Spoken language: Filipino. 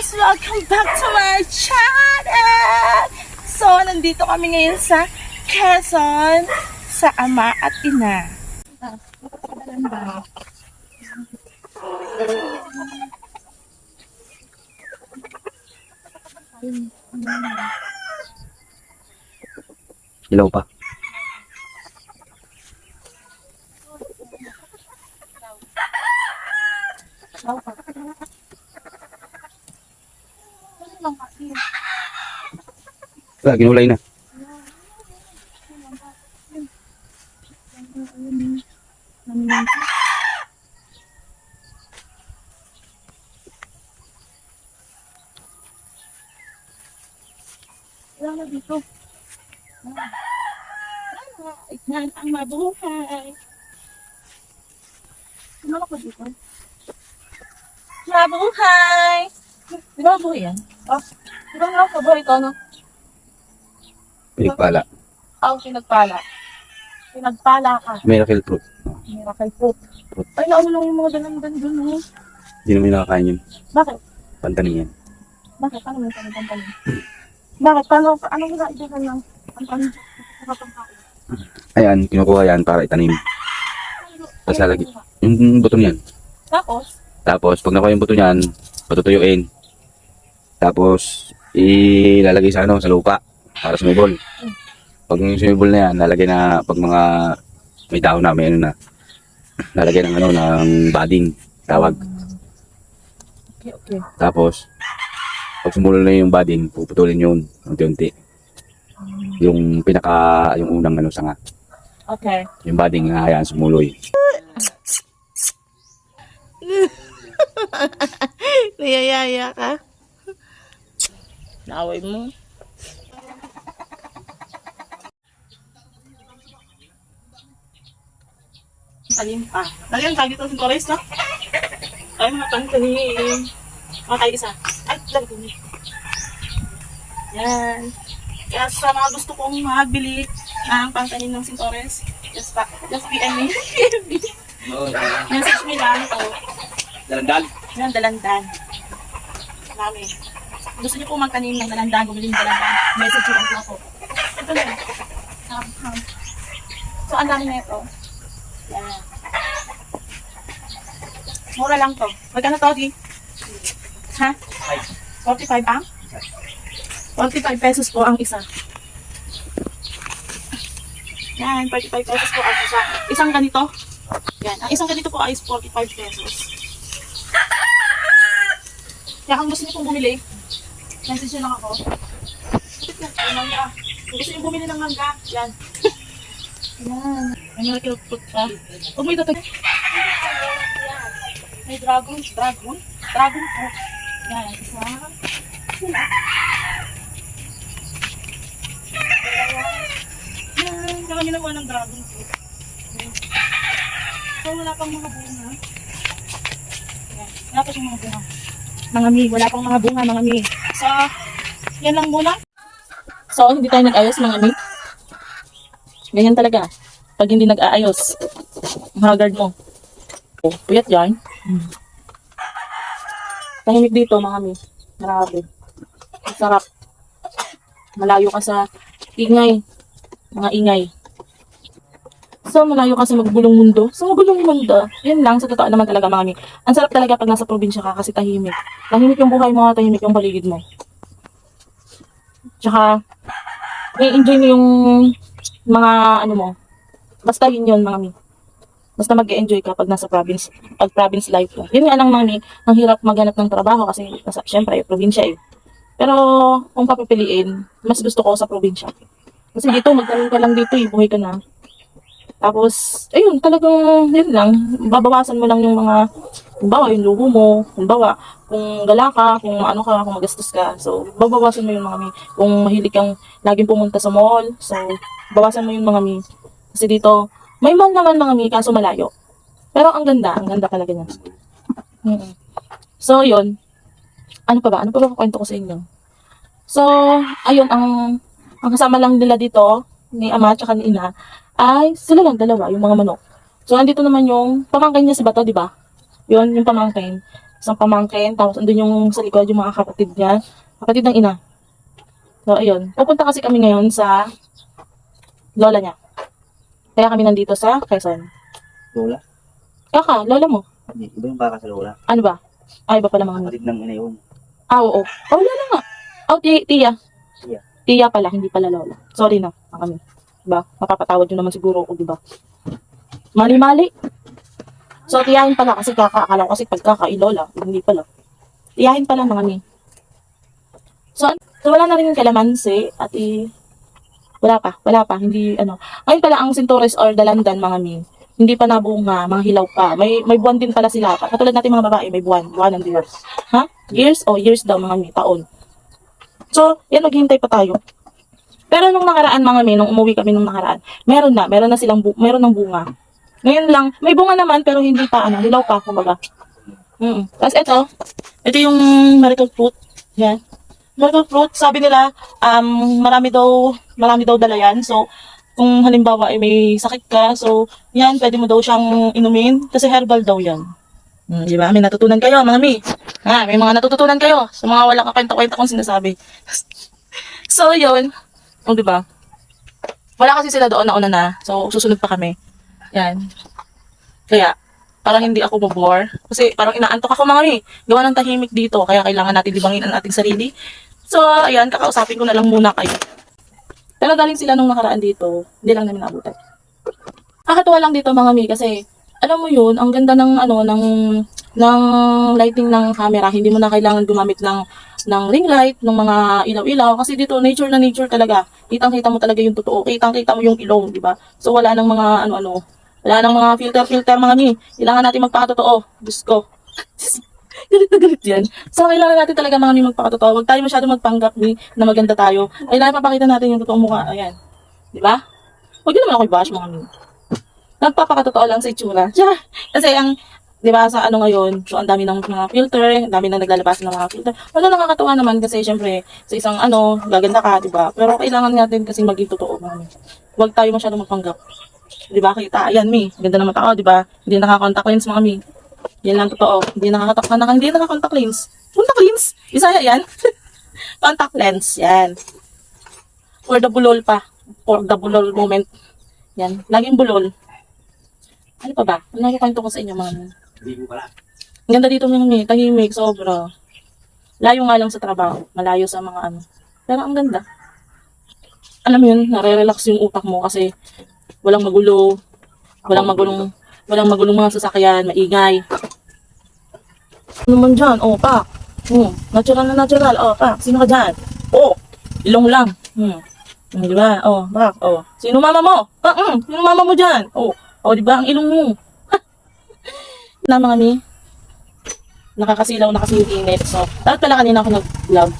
guys! Welcome back to my channel! So, nandito kami ngayon sa Quezon sa ama at ina. Ilaw pa. Wala, ginulay na. Wala na dito. Yan ang mabuhay. Ano ako dito? Mabuhay! Di ba mabuhay yan? Oh, di ba nga mabuhay ito, no? Pinagpala. Ang pinagpala. Pinagpala ka. Miracle fruit. Miracle fruit. Fruit. Ay, naano lang yung mga dalandan dun, no? Hindi naman nakakain yun. Bakit? Pantanin yan. Bakit? Ano mo yung pampalin? Bakit? Paano? Ano mo naibigan ng pampalin? Ayan, kinukuha yan para itanim. Tapos lalagay. Yung buto niyan. Tapos, Tapos, pag nakuha yung buto niyan, patutuyuin. Tapos, ilalagay sa ano, sa lupa. Para sumibol. Pag yung sumibol na yan, lalagay na, pag mga may dahon na, may ano na, lalagay ng ano, ng bading. Tawag. okay, okay. Tapos, pag sumulol na yung bading, puputulin yun, unti-unti. Yung pinaka, yung unang ano, sanga. Okay. Yung bading, hayaan sumuloy. Nayayaya ka? Naway mo. Talim pa. Lagyan tayo dito sa Torres, no? Ay, mga pantalim. Mga tayo isa. Ay, lagyan niyo. Yan. Kaya sa mga gusto kong magbili ng pangtanim ng Sintores, just, pa, just PM me. Message me lang to. Dalandal. Yan, dalandan. Marami. Gusto niyo po magtanim ng dalandan, bumili ng dalandan. Message niyo lang po ako. Ito na. Um, um. So, ang dami na ito. Yan. Mura lang to. Magkano to, Di? Ha? 45 ang? 45 pesos po ang isa. Yan, 45 pesos po ang isa. Isang ganito. Yan. Ang isang ganito po ay 45 pesos. Kaya kung gusto niyo pong bumili, message lang ako. Yung mangga. Kung gusto niyo bumili ng mangga, yan. Yan. May miracle fruit pa. Huwag mo ito. May dragon, dragon, dragon fruit. Yan, isa. Yan. Yan, saka naman ng dragon. Yan. So, wala pang mga bunga. Yan, wala pa siyang mga bunga mga mi, wala pang mga bunga, mga mi. So, yan lang muna. So, hindi tayo nag-ayos, mga mi. Ganyan talaga. Pag hindi nag-aayos, ang haggard mo. Oh, puyat yan. Hmm. Tahimik dito, mga mi. Ang sarap. Malayo ka sa ingay. Mga ingay. So, malayo ka sa magulong mundo. Sa magulong mundo, yun lang, sa totoo naman talaga, mga mi. Ang sarap talaga pag nasa probinsya ka kasi tahimik. Tahimik yung buhay mo, tahimik yung paligid mo. Tsaka, i-enjoy mo yung mga, ano mo, basta yun yun, mga mi. Basta mag enjoy ka pag nasa province, pag province life ka. Yun nga lang, mga mi, ang hirap maghanap ng trabaho kasi, nasa, syempre, probinsya eh. Pero, kung papipiliin, mas gusto ko sa probinsya. Kasi dito, magtanong ka lang dito eh, buhay ka na. Tapos, ayun, talagang, yun lang, babawasan mo lang yung mga, kumbawa, yung luho mo, kumbawa, kung gala ka, kung ano ka, kung magastos ka. So, babawasan mo yung mga mi. Kung mahilig kang laging pumunta sa mall, so, bawasan mo yung mga mi. Kasi dito, may mall naman mga mi, kaso malayo. Pero ang ganda, ang ganda talaga niya. So, yun. Ano pa ba? Ano pa ba kwento ko sa inyo? So, ayun, ang, ang kasama lang nila dito, ni ama at ni ina, ay sila lang dalawa, yung mga manok. So, andito naman yung pamangkin niya si Bato, di ba? Yun, yung pamangkin. isang pamangkin, tapos andun yung sa likod yung mga kapatid niya, kapatid ng ina. So, ayun. Pupunta kasi kami ngayon sa lola niya. Kaya kami nandito sa Quezon. Lola? Kaka, lola mo. Hindi, iba yung baka sa lola. Ano ba? Ay, iba pala mga Kapatid ng ina yun. Ah, oo. Oh, lola nga. Oh, ti- tiya. Tiya. Tiya pala, hindi pala lola. Sorry na, mga kami. Diba? Mapapatawad nyo naman siguro ako, diba? Mali-mali. So, tiyahin pala kasi kaka. Akala ko kasi pagkaka, lola. Hindi pala. Tiyahin pala, mga. So, an- so wala na rin yung kalamansi at i... Wala pa, wala pa. Hindi, ano. Ngayon pala ang sintores or dalandan, mga mi. Hindi pa nabunga, mga hilaw pa. May may buwan din pala sila. Katulad natin mga babae, may buwan. Buwan ng years. Ha? Years? O, years daw, mga mi. Taon. So, yan, maghihintay pa tayo. Pero nung nakaraan, mga mi, nung umuwi kami nung nakaraan, meron na, meron na silang, bu- meron ng bunga. Ngayon lang, may bunga naman, pero hindi pa, ano, hilaw pa, kumbaga. Mm Tapos ito, ito yung miracle fruit. Yan. Miracle fruit, sabi nila, um, marami daw, marami daw dala yan. So, kung halimbawa ay may sakit ka, so, yan, pwede mo daw siyang inumin, kasi herbal daw yan. Hmm, di ba? May natutunan kayo, mga mi. Ha, may mga natututunan kayo sa mga walang kakwenta-kwenta kong sinasabi. so, yun. O, di ba? Wala kasi sila doon na una na. So, susunod pa kami. Yan. Kaya, parang hindi ako mabore. Kasi parang inaantok ako mga mi. Gawa ng tahimik dito. Kaya kailangan natin libangin ang ating sarili. So, ayan, kakausapin ko na lang muna kayo. Pero galing sila nung nakaraan dito. Hindi lang namin naabutan. Nakakatuwa lang dito mga mi kasi alam mo yun, ang ganda ng ano ng ng lighting ng camera. Hindi mo na kailangan gumamit ng ng ring light, ng mga ilaw-ilaw kasi dito nature na nature talaga. Kitang-kita mo talaga yung totoo. Kitang-kita mo yung ilong, di ba? So wala nang mga ano-ano. Wala nang mga filter-filter mga mi. Kailangan natin magpakatotoo. Diyos ko. galit na galit yan. So, kailangan natin talaga mga mi magpakatotoo. Huwag tayo masyado magpanggap mi na maganda tayo. Kailangan papakita natin yung totoong mukha. Ayan. Di ba? Huwag yun naman ako i-bash mga mi nagpapakatotoo lang sa itsura. Tiyah! Kasi ang, di ba, sa ano ngayon, so ang dami ng mga filter, ang dami na naglalabas ng mga filter. Wala nakakatawa naman kasi syempre, sa isang ano, gaganda ka, di ba? Pero kailangan natin kasi maging totoo, mami. Huwag tayo masyadong magpanggap. Di ba, kita, ayan, mi, ganda naman tao, di ba? Hindi naka-contact lens, mga mi. Yan lang totoo. Hindi nakakatak na, hindi naka-contact lens. Contact lens? Isaya yan. contact lens, yan. For the bulol pa. For the bulol moment. Yan. Laging bulol. Ano pa ba? Ano yung kwento ko sa inyo, mga Hindi pala. Ang ganda dito, mga tahimik, sobra. Layo nga lang sa trabaho. Malayo sa mga ano. Pero ang ganda. Alam mo yun, nare-relax yung utak mo kasi walang magulo, walang magulong, walang magulong mga sasakyan, maingay. Ano man dyan? Oh, pa. Hmm, natural na natural. Oh, pa. Sino ka dyan? Oh, ilong lang. Hmm. Hmm, di ba? Oh, bak. Oh. Sino mama mo? Ah, mm, sino mama mo dyan? Oh, oh, di ba? Ang ilong mo. na mga mi, nakakasilaw na kasi yung init. So, dapat pala kanina ako nag-vlog.